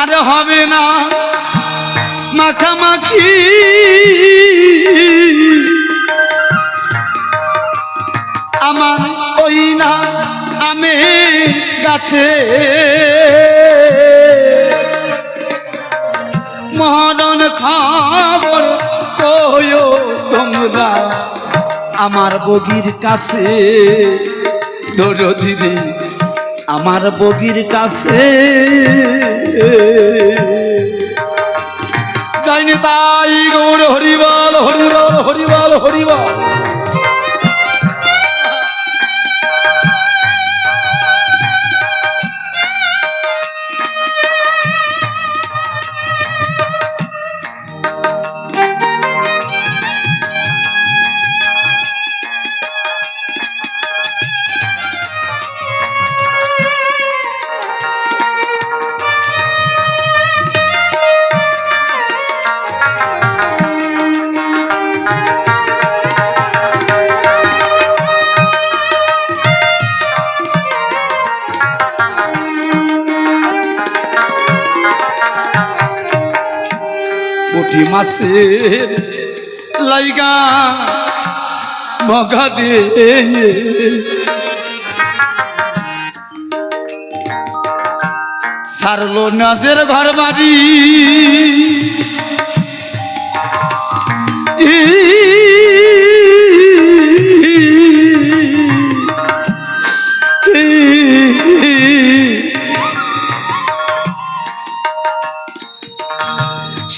আর হবে না। মাখামাখি। আমার ওই না আমি গাছে। মরণ খবর কয়ো তোমরা আমার বগির কাছে। ধীরে আমার বগির কাছে। যাইনি তাই গৌর হরিবাল হরিবাল হরিবাল হরিবল। মাছের লাইগা মগারে সারলো নাজের ঘর বাড়ি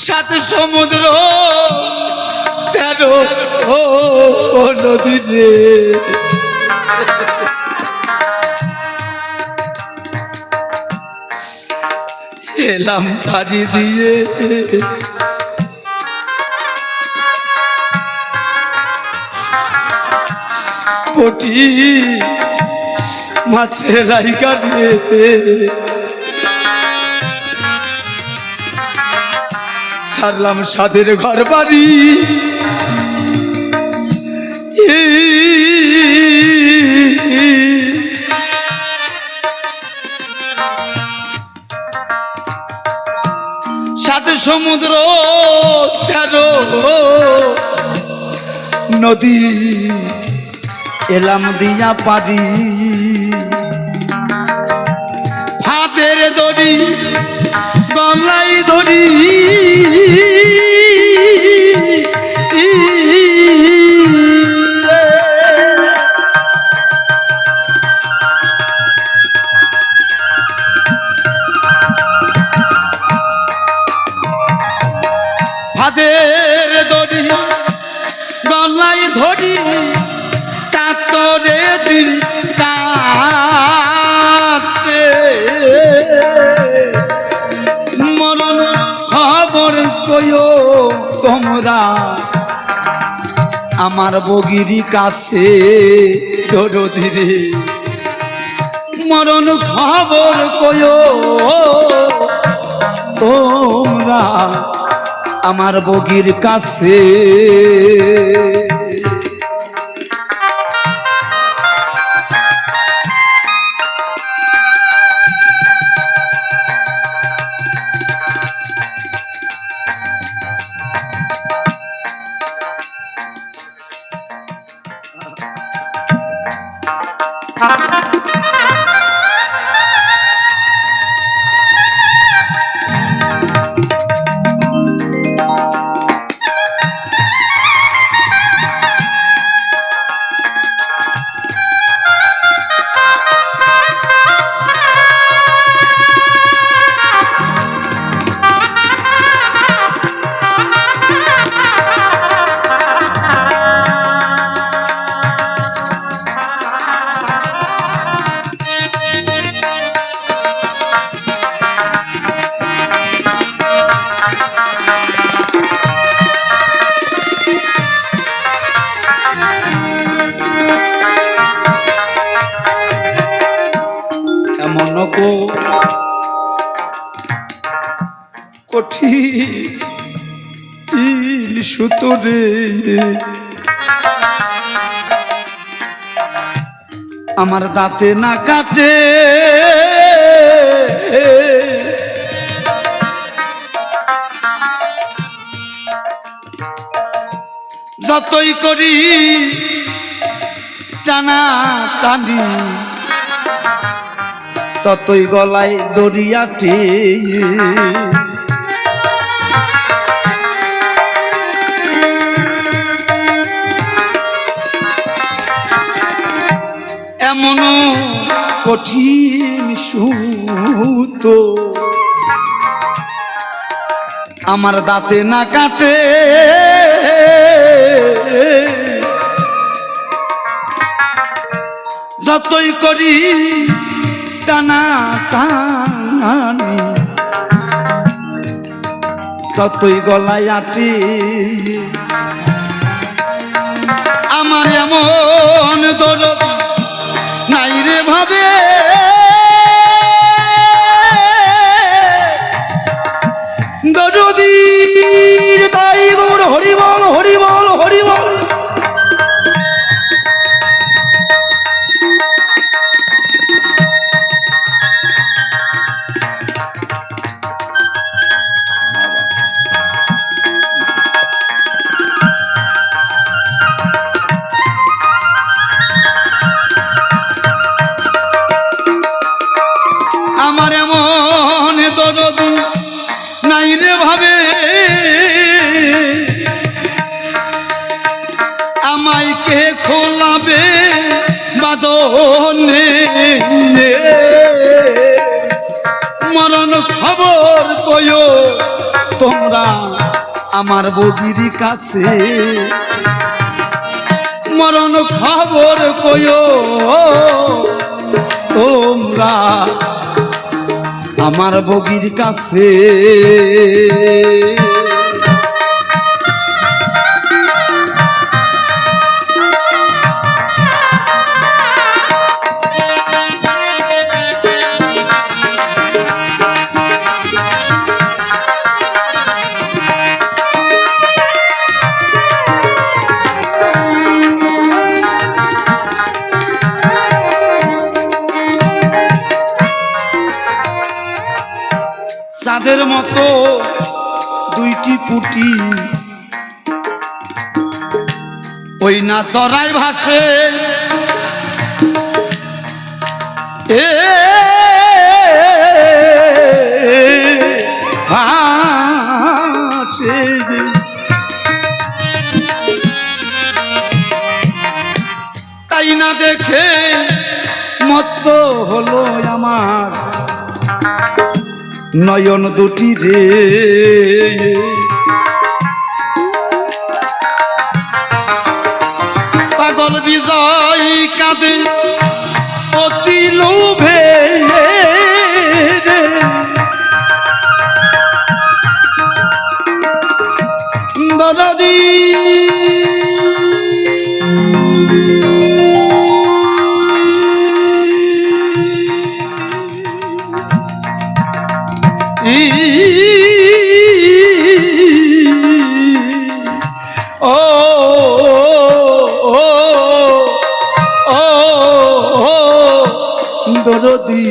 সাত সমুদ্র তেরো ও নদী রে। এলাম তারি দিয়ে। পটি মাছের রাইকা রে ছাড়লাম সাদের ঘর বাড়ি। সাত সমুদ্র তেরো নদী এলাম দিয়া পারি। হাতের দড়ি গলাই ধরি। আমার বগিরি কাছে ধরে মরণ খবর কয়ো তোমরা আমার বগির কাছে। জনক কঠিন সুতরে। আমার দাঁতে না কাটে। যতই করি টানা টানি ততই গলায় দরিয়াটি এমন কঠিন সুত আমার দাঁতে না কাটে। যতই করি টানা টানি। ততই গলায় আটি। আমার এমন দরদ নাই রে ভাবে। আমার এমন দরদ নাই রে ভাবে। আমায় কে খোলাবে বাদনে মরণ খবর কয়ো তোমরা আমার বদির কাছে? মরণ খবর কয়ো তোমরা আমার বগির কাছে। পুটি ওই না চড়াই ভাসে। এ তাই না দেখে মত হলো আমার নয়ন দুটি রে। বিজয় কাঁদে অতি লোভে। দরদি দরদি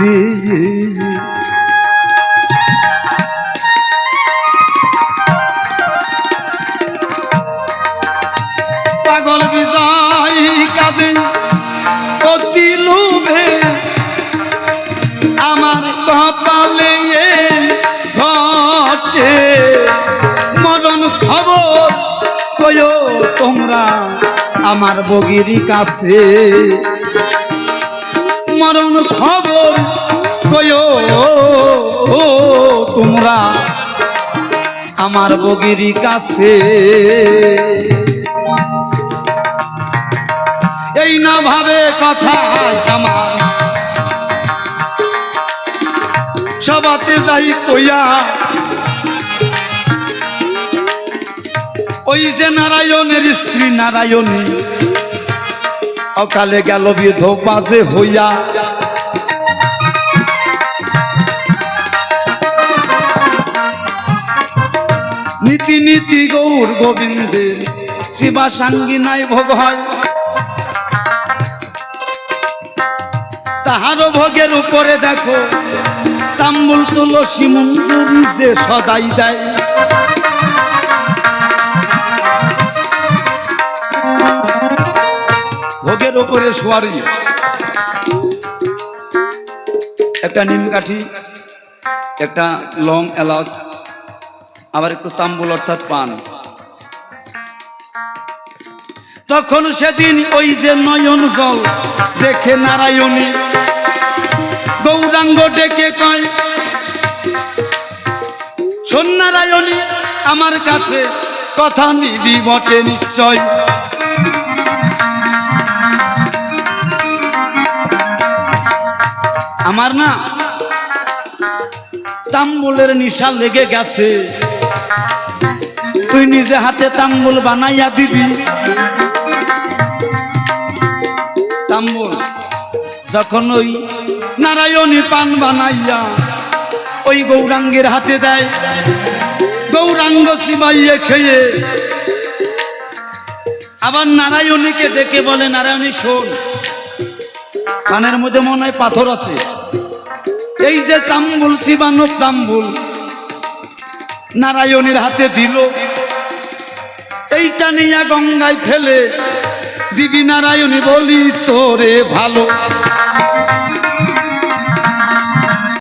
রে। পাগল বিজয় কাঁদে অতি লোভে। আমার কপালে ঘটে। মরণ খবর কয়ো তোমরা আমার বগির কাছে। মরণ খবর কয়ো তোমরা আমার বগির কাছে। এই না ভাবে কথা আমার সবাতে যাই কইয়া। ওই যে নারায়ণের স্ত্রী নারায়ণী। অকালে গেল বিধ বাজে হইয়া। নীতি নীতি গৌর গোবিন্দের শিবা সাঙ্গী নাই ভোগ হয়। তাহারও ভোগের উপরে দেখো, তাম্বুল তুলসী মঞ্জুরি যে সদাই দেয়। ওপরে সোয়ারি। একটা নিম কাঠি, একটা লং এলাচ, আবার একটু তাম্বুল অর্থাৎ পান। তখন সেদিন ওই যে নয়ন জল দেখে নারায়ণী গৌরাঙ্গ ডেকে কয়, শোন নারায়ণী, আমার কাছে কথা নিবি বটে নিশ্চয়। আমার না তাম্বুলের নিশা লেগে গেছে। তুই নিজে হাতে তাম্বুল বানাইয়া দিবি। তাম্বুল, যখন ওই নারায়ণী পান বানাইয়া ওই গৌরাঙ্গের হাতে দেয়, গৌরাঙ্গ শিবাইয়ে খেয়ে আবার নারায়ণীকে ডেকে বলে, নারায়ণী, শোন, কানের মধ্যে মনে হয় পাথর আছে। এই যে তাম্বুল শিবানো তাম্বুল, নারায়ণের হাতে দিল। এইটা নিয়ে গঙ্গায় ফেলে, দিদি নারায়ণী বলি, তোরে ভালো